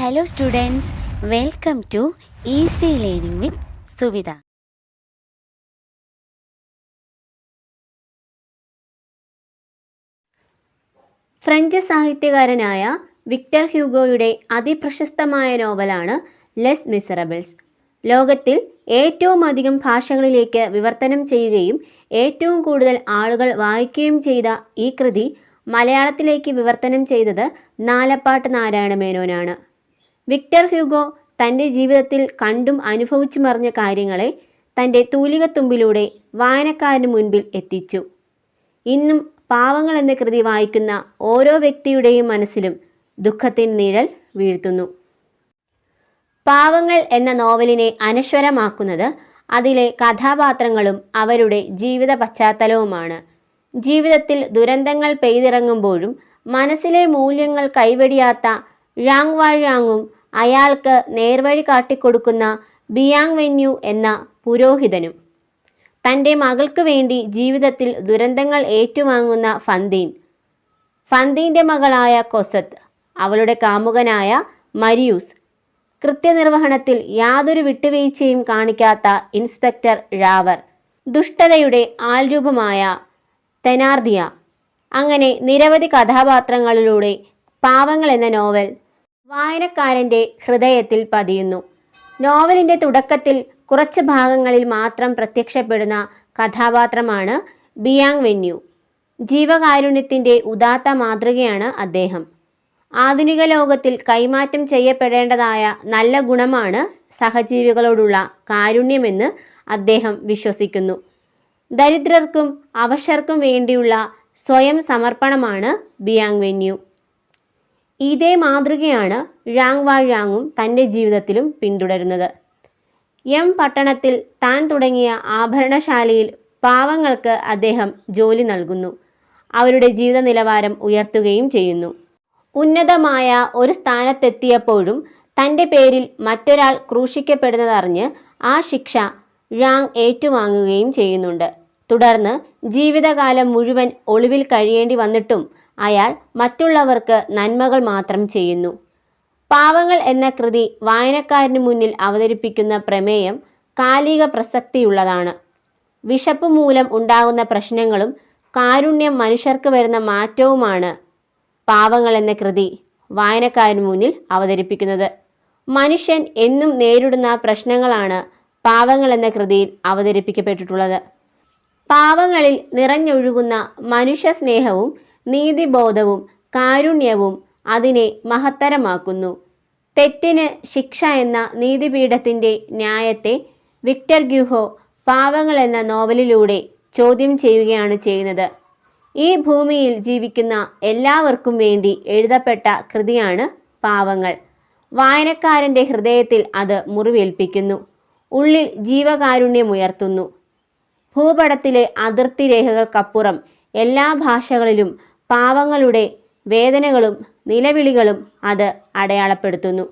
Hello students welcome to easy learning with Suvitha French സാഹിത്യകാരനായ Victor ഹ്യൂഗോയുടെ അതിപ്രശസ്തമായ നോവലാണ് Les Miserables ലോകത്തിൽ ഏറ്റവും അധികം ഭാഷകളിലേക്ക് വിവർത്തനം ചെയ്യുകയും ഏറ്റവും കൂടുതൽ ആളുകൾ വായിക്കുകയും ചെയ്ത ഈ കൃതി മലയാളത്തിലേക്ക് വിവർത്തനം ചെയ്തത് നാലപ്പാട്ട് നാരായണ മേനോനാണ്. വിക്ടർ ഹ്യൂഗോ തന്റെ ജീവിതത്തിൽ കണ്ടും അനുഭവിച്ചു മറിഞ്ഞ കാര്യങ്ങളെ തന്റെ തൂലികത്തുമ്പിലൂടെ വായനക്കാരന് മുൻപിൽ എത്തിച്ചു. ഇന്നും പാവങ്ങൾ എന്ന കൃതി വായിക്കുന്ന ഓരോ വ്യക്തിയുടെയും മനസ്സിലും ദുഃഖത്തിൻ നിഴൽ വീഴ്ത്തുന്നു. പാവങ്ങൾ എന്ന നോവലിനെ അനശ്വരമാക്കുന്നത് അതിലെ കഥാപാത്രങ്ങളും അവരുടെ ജീവിത പശ്ചാത്തലവുമാണ്. ജീവിതത്തിൽ ദുരന്തങ്ങൾ പെയ്തിറങ്ങുമ്പോഴും മനസ്സിലെ മൂല്യങ്ങൾ കൈവെടിയാത്ത ഴാങ് വാഴാങ്ങും അയാൾക്ക് നേർവഴി കാട്ടിക്കൊടുക്കുന്ന ബിയാങ് വെന്യു എന്ന പുരോഹിതനും തന്റെ മകൾക്ക് വേണ്ടി ജീവിതത്തിൽ ദുരന്തങ്ങൾ ഏറ്റുവാങ്ങുന്ന ഫന്തീൻ ഫന്തീന്റെ മകളായ കൊസത്ത് അവളുടെ കാമുകനായ മരിയൂസ് കൃത്യനിർവഹണത്തിൽ യാതൊരു വിട്ടുവീഴ്ചയും കാണിക്കാത്ത ഇൻസ്പെക്ടർ ഴാവർ ദുഷ്ടതയുടെ ആൽരൂപമായ തെനാർദിയ. അങ്ങനെ നിരവധി കഥാപാത്രങ്ങളിലൂടെ പാവങ്ങൾ എന്ന നോവൽ വായനക്കാരന്റെ ഹൃദയത്തിൽ പതിയുന്നു. നോവലിന്റെ തുടക്കത്തിൽ കുറച്ച് ഭാഗങ്ങളിൽ മാത്രം പ്രത്യക്ഷപ്പെടുന്ന കഥാപാത്രമാണ് ബിയാങ് വെന്യു. ജീവകാരുണ്യത്തിന്റെ ഉദാത്ത മാതൃകയാണ് അദ്ദേഹം. ആധുനിക ലോകത്തിൽ കൈമാറ്റം ചെയ്യപ്പെടേണ്ടതായ നല്ല ഗുണമാണ് സഹജീവികളോടുള്ള കാരുണ്യമെന്ന് അദ്ദേഹം വിശ്വസിക്കുന്നു. ദരിദ്രർക്കും അവശർക്കും വേണ്ടിയുള്ള സ്വയം സമർപ്പണമാണ് ബിയാങ് വെന്യു. ഇതേ മാതൃകയാണ് ഴാങ് വാഴാങ്ങും തന്റെ ജീവിതത്തിലും പിന്തുടരുന്നത്. എം പട്ടണത്തിൽ താൻ തുടങ്ങിയ ആഭരണശാലയിൽ പാവങ്ങൾക്ക് അദ്ദേഹം ജോലി നൽകുന്നു. അവരുടെ ജീവിത നിലവാരം ഉയർത്തുകയും ചെയ്യുന്നു. ഉന്നതമായ ഒരു സ്ഥാനത്തെത്തിയപ്പോഴും തന്റെ പേരിൽ മറ്റൊരാൾ ക്രൂശിക്കപ്പെടുന്നതറിഞ്ഞ് ആ ശിക്ഷ ഴാങ് ഏറ്റുവാങ്ങുകയും ചെയ്യുന്നുണ്ട്. തുടർന്ന് ജീവിതകാലം മുഴുവൻ ഒളിവിൽ കഴിയേണ്ടി വന്നിട്ടും അയാൾ മറ്റുള്ളവർക്ക് നന്മകൾ മാത്രം ചെയ്യുന്നു. പാവങ്ങൾ എന്ന കൃതി വായനക്കാരന് മുന്നിൽ അവതരിപ്പിക്കുന്ന പ്രമേയം കാലിക പ്രസക്തിയുള്ളതാണ്. വിശപ്പ് മൂലം ഉണ്ടാകുന്ന പ്രശ്നങ്ങളും കാരുണ്യം മനുഷ്യർക്ക് വരുന്ന മാറ്റവുമാണ് പാവങ്ങൾ എന്ന കൃതി വായനക്കാരന് മുന്നിൽ അവതരിപ്പിക്കുന്നത്. മനുഷ്യൻ എന്നും നേരിടുന്ന പ്രശ്നങ്ങളാണ് പാവങ്ങൾ എന്ന കൃതിയിൽ അവതരിപ്പിക്കപ്പെട്ടിട്ടുള്ളത്. പാവങ്ങളിൽ നിറഞ്ഞൊഴുകുന്ന മനുഷ്യ സ്നേഹവും നീതിബോധവും കാരുണ്യവും അതിനെ മഹത്തരമാക്കുന്നു. തെറ്റിന് ശിക്ഷ എന്ന നീതിപീഠത്തിന്റെ ന്യായത്തെ വിക്ടർ ഗ്യൂഹോ പാവങ്ങൾ എന്ന നോവലിലൂടെ ചോദ്യം ചെയ്യുകയാണ് ചെയ്യുന്നത്. ഈ ഭൂമിയിൽ ജീവിക്കുന്ന എല്ലാവർക്കും വേണ്ടി എഴുതപ്പെട്ട കൃതിയാണ് പാവങ്ങൾ. വായനക്കാരന്റെ ഹൃദയത്തിൽ അത് മുറിവേൽപ്പിക്കുന്നു. ഉള്ളിൽ ജീവകാരുണ്യമുയർത്തുന്നു ഭൂപടത്തിലെ അതിർത്തി രേഖകൾക്കപ്പുറം എല്ലാ ഭാഷകളിലും പാവങ്ങളുടെ വേദനകളും നിലവിളികളും അത് അടയാളപ്പെടുത്തുന്നു.